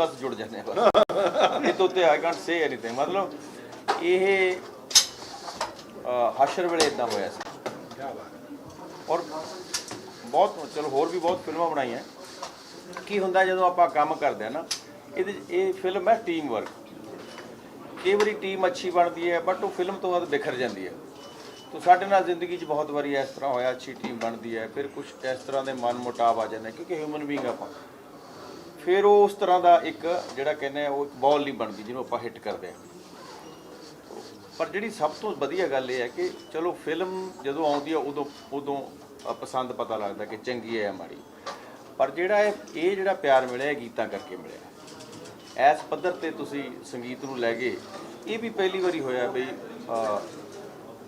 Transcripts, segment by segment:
ਬਸ ਜੁੜ ਜਾਂਦੇ ਆ ਬਸ। ਇਹ ਤੋਂ ਤੇ ਆਈ ਕੈਨਟ ਸੇ ਐਨੀਥਿੰਗ ਮਤਲਬ ਇਹ ਹਸ਼ਰ ਵੇਲੇ ਇਦਾਂ ਹੋਇਆ ਸੀ। ਔਰ ਬਹੁਤ, ਚਲੋ ਹੋਰ ਵੀ ਬਹੁਤ ਫਿਲਮਾਂ ਬਣਾਈਆਂ। ਕੀ ਹੁੰਦਾ ਜਦੋਂ ਆਪਾਂ ਕੰਮ ਕਰਦੇ ਆ ਨਾ, ਇਹਦੇ ਇਹ ਫਿਲਮ ਹੈ ਟੀਮ ਵਰਕ ਕਈ ਵਾਰੀ ਟੀਮ ਅੱਛੀ ਬਣਦੀ ਹੈ ਬਟ ਉਹ ਫਿਲਮ ਤੋਂ ਬਾਅਦ ਬਿਖਰ ਜਾਂਦੀ ਹੈ। ਤੋ ਸਾਡੇ ਨਾਲ ਜ਼ਿੰਦਗੀ 'ਚ ਬਹੁਤ ਵਾਰੀ ਇਸ ਤਰ੍ਹਾਂ ਹੋਇਆ, ਅੱਛੀ ਟੀਮ ਬਣਦੀ ਹੈ, ਫਿਰ ਕੁਝ ਇਸ ਤਰ੍ਹਾਂ ਦੇ ਮਨ ਮੁਟਾਵ ਆ ਜਾਂਦੇ ਕਿਉਂਕਿ ਹਿਊਮਨ ਬੀਇੰਗ ਆਪਾਂ। ਫਿਰ ਉਹ ਉਸ ਤਰ੍ਹਾਂ ਦਾ ਇੱਕ ਜਿਹੜਾ ਕਹਿੰਦੇ ਆ, ਉਹ ਇੱਕ ਬਾਲ ਨਹੀਂ ਬਣਦੀ ਜਿਹਨੂੰ ਆਪਾਂ ਹਿੱਟ ਕਰਦੇ ਆ। ਪਰ ਜਿਹੜੀ ਸਭ ਤੋਂ ਵਧੀਆ ਗੱਲ ਇਹ ਹੈ ਕਿ ਚਲੋ ਫਿਲਮ ਜਦੋਂ ਆਉਂਦੀ ਆ, ਉਦੋਂ ਉਦੋਂ ਪਸੰਦ ਪਤਾ ਲੱਗਦਾ ਕਿ ਚੰਗੀ ਹੈ ਜਾਂ ਮਾੜੀ। ਪਰ ਜਿਹੜਾ ਇਹ ਇਹ ਜਿਹੜਾ ਪਿਆਰ ਮਿਲਿਆ, ਇਹ ਗੀਤਾਂ ਕਰਕੇ ਮਿਲਿਆ। ਇਸ ਪੱਧਰ ਤੇ ਤੁਸੀਂ ਸੰਗੀਤ ਨੂੰ ਲੈ ਗਏ ਇਹ ਵੀ ਪਹਿਲੀ ਵਾਰੀ ਹੋਇਆ ਬਈ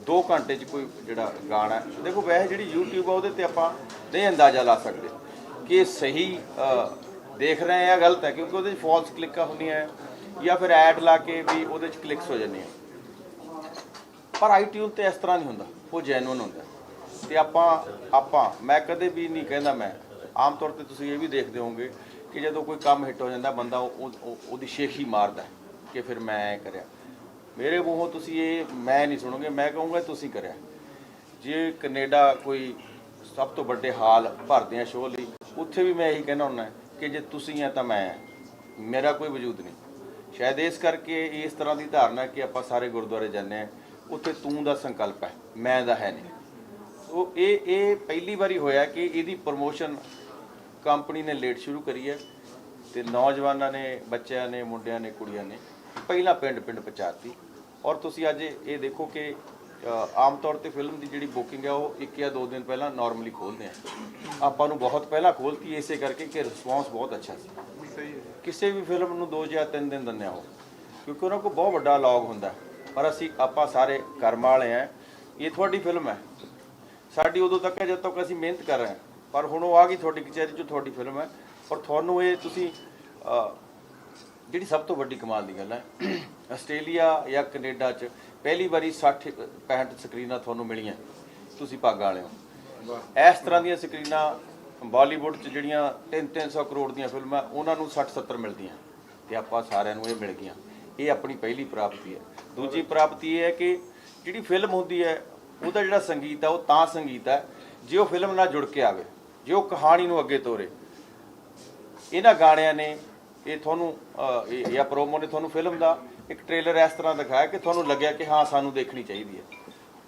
2 ਘੰਟੇ 'ਚ ਕੋਈ ਜਿਹੜਾ ਗਾਣਾ ਦੇਖੋ, ਵੈਸੇ ਜਿਹੜੀ YouTube ਆ, ਉਹਦੇ ਤੇ ਆਪਾਂ ਨਹੀਂ ਅੰਦਾਜ਼ਾ ਲਾ ਸਕਦੇ ਕਿ ਸਹੀ ਦੇਖ ਰਹੇ ਆ ਗਲਤ ਹੈ, ਕਿਉਂਕਿ ਉਹਦੇ 'ਚ ਫਾਲਸ ਕਲਿੱਕਾਂ ਹੁੰਦੀਆਂ ਹੈ ਜਾਂ ਫਿਰ ਐਡ ਲਾ ਕੇ ਵੀ ਉਹਦੇ 'ਚ ਕਲਿੱਕਸ ਹੋ ਜਾਂਦੀਆਂ ਪਰ ਆਈਟਿਊਨ ਤੇ ਇਸ ਤਰ੍ਹਾਂ ਨਹੀਂ ਹੁੰਦਾ, ਉਹ ਜੈਨੂਇਨ ਹੁੰਦਾ ਤੇ ਆਪਾਂ ਆਪਾਂ, ਮੈਂ ਕਦੇ ਵੀ ਨਹੀਂ ਕਹਿੰਦਾ ਮੈਂ, ਆਮ ਤੌਰ ਤੇ ਤੁਸੀਂ ਇਹ ਵੀ ਦੇਖਦੇ ਹੋਵੋਗੇ ਕਿ ਜਦੋਂ ਕੋਈ ਕੰਮ ਹਿੱਟ ਹੋ ਜਾਂਦਾ, ਬੰਦਾ ਉਹ- ਉਹਦੀ ਸ਼ੇਖੀ ਮਾਰਦਾ ਕਿ ਫਿਰ ਮੈਂ ਐਂ ਕਰਿਆ। ਮੇਰੇ ਮੂੰਹੋਂ ਤੁਸੀਂ ਇਹ ਮੈਂ ਨਹੀਂ ਸੁਣੋਗੇ, ਮੈਂ ਕਹੂੰਗਾ ਤੁਸੀਂ ਕਰਿਆ। ਜੇ ਕੈਨੇਡਾ ਕੋਈ ਸਭ ਤੋਂ ਵੱਡੇ ਹਾਲ ਭਰਦੇ ਆ ਸ਼ੋਅ ਲਈ, ਉੱਥੇ ਵੀ ਮੈਂ ਇਹੀ ਕਹਿਣਾ ਹੁੰਦਾ ਕਿ ਜੇ ਤੁਸੀਂ ਆ ਤਾਂ ਮੈਂ ਹਾਂ। ਮੇਰਾ ਕੋਈ ਵਜੂਦ ਨਹੀਂ ਸ਼ਾਇਦ ਇਸ ਕਰਕੇ ਇਸ ਤਰ੍ਹਾਂ ਦੀ ਧਾਰਨਾ ਕਿ ਆਪਾਂ ਸਾਰੇ ਗੁਰਦੁਆਰੇ ਜਾਂਦੇ ਆ ਉੱਥੇ ਤੂੰ ਦਾ ਸੰਕਲਪ ਹੈ, ਮੈਂ ਦਾ ਹੈ ਨਹੀਂ ਉਹ ਇਹ ਇਹ ਪਹਿਲੀ ਵਾਰੀ ਹੋਇਆ ਕਿ ਇਹਦੀ ਪ੍ਰੋਮੋਸ਼ਨ ਕੰਪਨੀ ਨੇ ਲੇਟ ਸ਼ੁਰੂ ਕਰੀ ਹੈ ਤੇ ਨੌਜਵਾਨਾਂ ਨੇ, ਬੱਚਿਆਂ ਨੇ, ਮੁੰਡਿਆਂ ਨੇ, ਕੁੜੀਆਂ ਨੇ ਪਹਿਲਾਂ ਪਿੰਡ ਪਿੰਡ ਪਹੁੰਚਾਤੀ ਔਰ ਤੁਸੀਂ ਅੱਜ ਇਹ ਦੇਖੋ ਕਿ ਆਮ ਤੌਰ ਤੇ ਫਿਲਮ ਦੀ ਜਿਹੜੀ ਬੁਕਿੰਗ ਹੈ ਉਹ ਇੱਕ ਜਾਂ ਦੋ ਦਿਨ ਪਹਿਲਾਂ ਨਾਰਮਲੀ ਖੋਲਦੇ ਆ। ਆਪਾਂ ਨੂੰ ਬਹੁਤ ਪਹਿਲਾਂ ਖੋਲਤੀ ਇਸੇ ਕਰਕੇ ਕਿ ਰਿਸਪੌਂਸ ਬਹੁਤ ਅੱਛਾ ਸੀ। ਕਿਸੇ ਵੀ ਫਿਲਮ ਨੂੰ ਦੋ ਜਾਂ ਤਿੰਨ ਦਿਨ ਦਿੰਦੇ ਆ ਉਹ। ਕਿਉਂਕਿ ਉਹਨਾਂ ਕੋਲ ਬਹੁਤ ਵੱਡਾ ਲੌਗ ਹੁੰਦਾ। ਪਰ ਅਸੀਂ ਆਪਾਂ ਸਾਰੇ ਕਰਮ ਵਾਲੇ ਆ ਇਹ ਤੁਹਾਡੀ ਫਿਲਮ ਹੈ। ਸਾਡੀ ਉਦੋਂ ਤੱਕ ਹੈ ਜਦ ਤੱਕ ਅਸੀਂ ਮਿਹਨਤ ਕਰ ਰਹੇ ਹਾਂ। ਪਰ ਹੁਣ ਉਹ ਆ ਗਈ ਤੁਹਾਡੀ ਕਚਹਿਰੀ 'ਚ ਤੁਹਾਡੀ ਫਿਲਮ ਹੈ। ਔਰ ਤੁਹਾਨੂੰ ਇਹ ਤੁਸੀਂ ਜਿਹੜੀ ਸਭ ਤੋਂ ਵੱਡੀ ਕਮਾਲ ਦੀ ਗੱਲ ਹੈ ਆਸਟ੍ਰੇਲੀਆ ਜਾਂ ਕੈਨੇਡਾ 'ਚ ਪਹਿਲੀ ਵਾਰੀ 60 65 ਸਕਰੀਨਾਂ ਤੁਹਾਨੂੰ ਮਿਲੀਆਂ ਤੁਸੀਂ ਭਾਗਾਂ ਵਾਲੇ ਹੋ। ਇਸ ਤਰ੍ਹਾਂ ਦੀਆਂ ਸਕਰੀਨਾਂ ਬਾਲੀਵੁੱਡ 'ਚ ਜਿਹੜੀਆਂ 3-300 ਕਰੋੜ ਦੀਆਂ ਫਿਲਮਾਂ ਉਹਨਾਂ ਨੂੰ 60-70 ਮਿਲਦੀਆਂ ਤੇ ਆਪਾਂ ਸਾਰਿਆਂ ਨੂੰ ਇਹ ਮਿਲ ਗਈਆਂ। ਇਹ ਆਪਣੀ ਪਹਿਲੀ ਪ੍ਰਾਪਤੀ ਹੈ। ਦੂਜੀ ਪ੍ਰਾਪਤੀ ਇਹ ਹੈ ਕਿ ਜਿਹੜੀ ਫਿਲਮ ਹੁੰਦੀ ਹੈ ਉਹਦਾ ਜਿਹੜਾ ਸੰਗੀਤ ਹੈ ਉਹ ਤਾਂ ਸੰਗੀਤ ਹੈ ਜੇ ਉਹ ਫਿਲਮ ਨਾਲ ਜੁੜ ਕੇ ਆਵੇ ਜੇ ਉਹ ਕਹਾਣੀ ਨੂੰ ਅੱਗੇ ਤੋਰੇ। ਇਹਨਾਂ ਗਾਣਿਆਂ ਨੇ ਇਹ ਤੁਹਾਨੂੰ ਜਾਂ ਪ੍ਰੋਮੋ ਨੇ ਤੁਹਾਨੂੰ ਫਿਲਮ ਦਾ ਇੱਕ ਟ੍ਰੇਲਰ ਇਸ ਤਰ੍ਹਾਂ ਦਿਖਾਇਆ ਕਿ ਤੁਹਾਨੂੰ ਲੱਗਿਆ ਕਿ ਹਾਂ ਸਾਨੂੰ ਦੇਖਣੀ ਚਾਹੀਦੀ ਹੈ।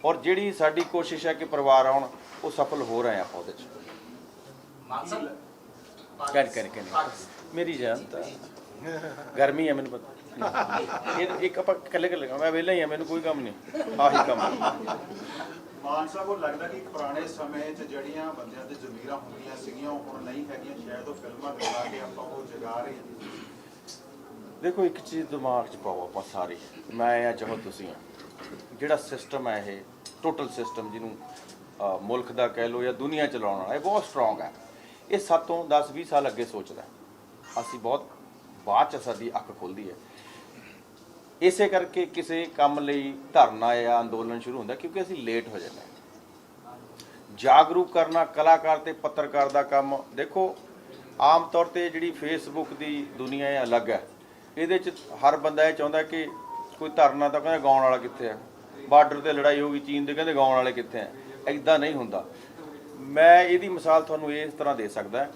ਔਰ ਜਿਹੜੀ ਸਾਡੀ ਕੋਸ਼ਿਸ਼ ਹੈ ਕਿ ਪਰਿਵਾਰ ਆਉਣ ਉਹ ਸਫਲ ਹੋ ਰਹੇ ਆਪਾਂ ਉਹਦੇ ਚ। ਕਰ ਕਰ ਕਰ। ਮੇਰੀ ਜਾਨ ਤਾਂ ਗਰਮੀ ਹੈ ਮੈਨੂੰ ਪਤਾ। ਇਹ ਇੱਕ ਆਪਾਂ ਇਕੱਲੇ ਇਕੱਲੇ ਮੈਂ ਵਿਹਲਾ ਹੀ ਆ ਮੈਨੂੰ ਕੋਈ ਕੰਮ ਨਹੀਂ। ਆਹੀ ਕੰਮ ਹੈ। ਮਾਨ ਸਾਹਿਬ ਉਹ ਲੱਗਦਾ ਕਿ ਪੁਰਾਣੇ ਸਮੇਂ 'ਚ ਜਿਹੜੀਆਂ ਬੰਦਿਆਂ ਤੇ ਜ਼ਮੀਰਾਂ ਹੁੰਦੀਆਂ ਸੀਗੀਆਂ ਉਹ ਹੁਣ ਨਹੀਂ ਹੈਗੀਆਂ ਸ਼ਾਇਦ ਉਹ ਫਿਲਮਾਂ ਦਿਖਾ ਕੇ ਆਪਾਂ ਉਹ ਜਗਾ ਰਹੇ ਹਾਂ। ਦੇਖੋ ਇੱਕ ਚੀਜ਼ ਦਿਮਾਗ 'ਚ ਪਾਓ ਆਪਾਂ ਸਾਰੇ। ਮੈਂ ਆ ਚਾਹੋ ਤੁਸੀਂ ਆ। ਜਿਹੜਾ ਸਿਸਟਮ ਹੈ ਇਹ ਟੋਟਲ ਸਿਸਟਮ ਜਿਹਨੂੰ ਅ, ਮੁਲਕ ਦਾ ਕਹਿ ਲਓ ਜਾਂ ਦੁਨੀਆ ਚਲਾਉਣ ਵਾਲਾ ਇਹ ਬਹੁਤ ਸਟਰੋਂਗ ਹੈ। ਇਹ ਸਾਤੋਂ 10 20 ਸਾਲ ਅੱਗੇ ਸੋਚਦਾ ਹੈ। ਅਸੀਂ ਬਹੁਤ ਬਾਅਦ ਚ ਸਾਡੀ ਅੱਖ ਖੁੱਲਦੀ ਹੈ। ਇਸੇ ਕਰਕੇ ਕਿਸੇ ਕੰਮ ਲਈ ਧਰਨਾ ਜਾਂ ਅੰਦੋਲਨ ਸ਼ੁਰੂ ਹੁੰਦਾ ਕਿਉਂਕਿ ਅਸੀਂ ਲੇਟ ਹੋ ਜਾਂਦੇ ਹਾਂ। ਜਾਗਰੂਕ ਕਰਨਾ ਕਲਾਕਾਰ ਤੇ ਪੱਤਰਕਾਰ ਦਾ ਕੰਮ ਦੇਖੋ ਆਮ ਤੌਰ ਤੇ ਜਿਹੜੀ ਫੇਸਬੁੱਕ ਦੀ ਦੁਨੀਆ ਹੈ ਅਲੱਗ ਹੈ। ਇਹਦੇ ਚ ਹਰ ਬੰਦਾ ਇਹ ਚਾਹੁੰਦਾ ਕਿ ਕੋਈ ਧਰਨਾ ਤਾਂ ਕਹਿੰਦਾ ਗਾਉਣ ਵਾਲਾ ਕਿੱਥੇ ਹੈ ਬਾਰਡਰ ਤੇ ਲੜਾਈ ਹੋ ਗਈ, ਚੀਨ ਦੇ ਕਹਿੰਦੇ ਗਾਉਣ ਵਾਲੇ ਕਿੱਥੇ ਹੈ ਐਦਾਂ ਨਹੀਂ ਹੁੰਦਾ। ਮੈਂ ਇਹਦੀ ਮਿਸਾਲ ਤੁਹਾਨੂੰ ਇਸ ਤਰ੍ਹਾਂ ਦੇ ਸਕਦਾ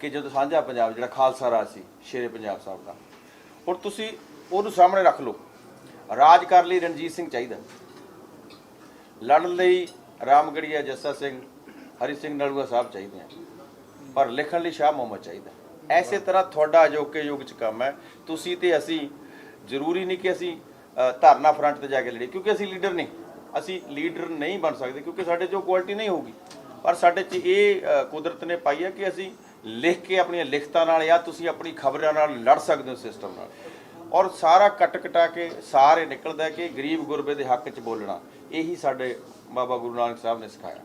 ਕਿ ਜਦੋਂ ਸਾਂਝਾ ਪੰਜਾਬ, ਜਿਹੜਾ ਖਾਲਸਾ ਰਾਜ ਸੀ, ਸ਼ੇਰੇ ਪੰਜਾਬ ਸਾਹਿਬ ਦਾ, ਹੁਣ ਤੁਸੀਂ ਉਹਨੂੰ ਸਾਹਮਣੇ ਰੱਖ ਲਓ। ਰਾਜ ਕਰਨ ਲਈ ਰਣਜੀਤ ਸਿੰਘ ਚਾਹੀਦਾ। ਲੜਨ ਲਈ ਰਾਮਗੜੀਆ, ਜੱਸਾ ਸਿੰਘ, ਹਰੀ ਸਿੰਘ ਨਲੂਆ ਸਾਹਿਬ ਚਾਹੀਦੇ ਆ। ਪਰ ਲਿਖਣ ਲਈ ਸ਼ਾਹ ਮੁਹੰਮਦ ਚਾਹੀਦਾ। ਐਸੇ ਤਰ੍ਹਾਂ ਤੁਹਾਡਾ ਅਜੋਕੇ ਯੁੱਗ ਚ ਕੰਮ ਹੈ ਤੁਸੀਂ ਤੇ ਅਸੀਂ ਜ਼ਰੂਰੀ ਨਹੀਂ ਕਿ ਅਸੀਂ ਅ, ਧਰਨਾ ਫਰੰਟ ਤੇ ਜਾ ਕੇ ਲੜੀਏ ਕਿਉਂਕਿ ਅਸੀਂ ਲੀਡਰ ਨਹੀਂ। ਅਸੀਂ ਲੀਡਰ ਨਹੀਂ ਬਣ ਸਕਦੇ ਕਿਉਂਕਿ ਸਾਡੇ 'ਚ ਉਹ ਕੁਆਲਿਟੀ ਨਹੀਂ ਹੋਊਗੀ। ਪਰ ਸਾਡੇ 'ਚ ਇਹ ਕੁਦਰਤ ਨੇ ਪਾਈ ਹੈ ਕਿ ਅਸੀਂ ਲਿਖ ਕੇ ਆਪਣੀਆਂ ਲਿਖਤਾਂ ਨਾਲ ਜਾਂ ਤੁਸੀਂ ਆਪਣੀ ਖਬਰਾਂ ਨਾਲ ਲੜ ਸਕਦੇ ਹੋ ਸਿਸਟਮ ਨਾਲ। ਔਰ ਸਾਰਾ ਕੱਟ ਕਟਾ ਕੇ ਸਾਰੇ ਨਿਕਲਦਾ ਕਿ ਗਰੀਬ ਗੁਰਬੇ ਦੇ ਹੱਕ 'ਚ ਬੋਲਣਾ ਇਹੀ ਸਾਡੇ ਬਾਬਾ ਗੁਰੂ ਨਾਨਕ ਸਾਹਿਬ ਨੇ ਸਿਖਾਇਆ।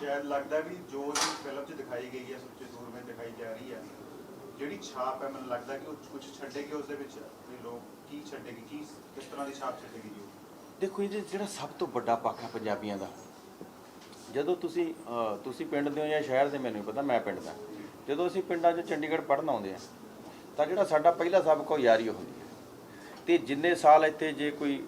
ਸ਼ਾਇਦ ਲੱਗਦਾ ਵੀ ਜੋ ਫਿਲਮ 'ਚ ਦਿਖਾਈ ਗਈ ਹੈ ਸੁੱਚੇ ਦਿਖਾਈ ਜਾ ਰਹੀ ਹੈ। ਜਿਹੜੀ ਛਾਪ ਹੈ, ਮੈਨੂੰ ਲੱਗਦਾ ਕਿ ਉਹ ਕੁਝ ਛੱਡੇਗੀ ਉਸ ਦੇ ਵਿੱਚ। ਵੀ ਲੋਕ ਕੀ ਛੱਡੇਗੀ, ਕੀ ਕਿਸ ਤਰ੍ਹਾਂ ਦੀ ਛਾਪ ਛੱਡੇਗੀ ਜੀ ਦੇਖੋ ਇਹ ਜਿਹੜਾ ਸਭ ਤੋਂ ਵੱਡਾ ਪੱਖ ਹੈ ਪੰਜਾਬੀਆਂ ਦਾ, ਜਦੋਂ ਤੁਸੀਂ ਤੁਸੀਂ ਪਿੰਡ ਦੇ ਹੋ ਜਾਂ ਸ਼ਹਿਰ ਦੇ, ਮੈਨੂੰ ਪਤਾ, ਮੈਂ ਪਿੰਡ ਦਾ। ਜਦੋਂ ਅਸੀਂ ਪਿੰਡਾਂ 'ਚ ਚੰਡੀਗੜ੍ਹ ਪੜ੍ਹਨ ਆਉਂਦੇ ਆ ਤਾਂ ਜਿਹੜਾ ਸਾਡਾ ਪਹਿਲਾ ਸਬਕ ਉਹ ਯਾਰੀ ਉਹ ਹੁੰਦੀ ਹੈ। ਤੇ ਜਿੰਨੇ ਸਾਲ ਇੱਥੇ ਜੇ ਕੋਈ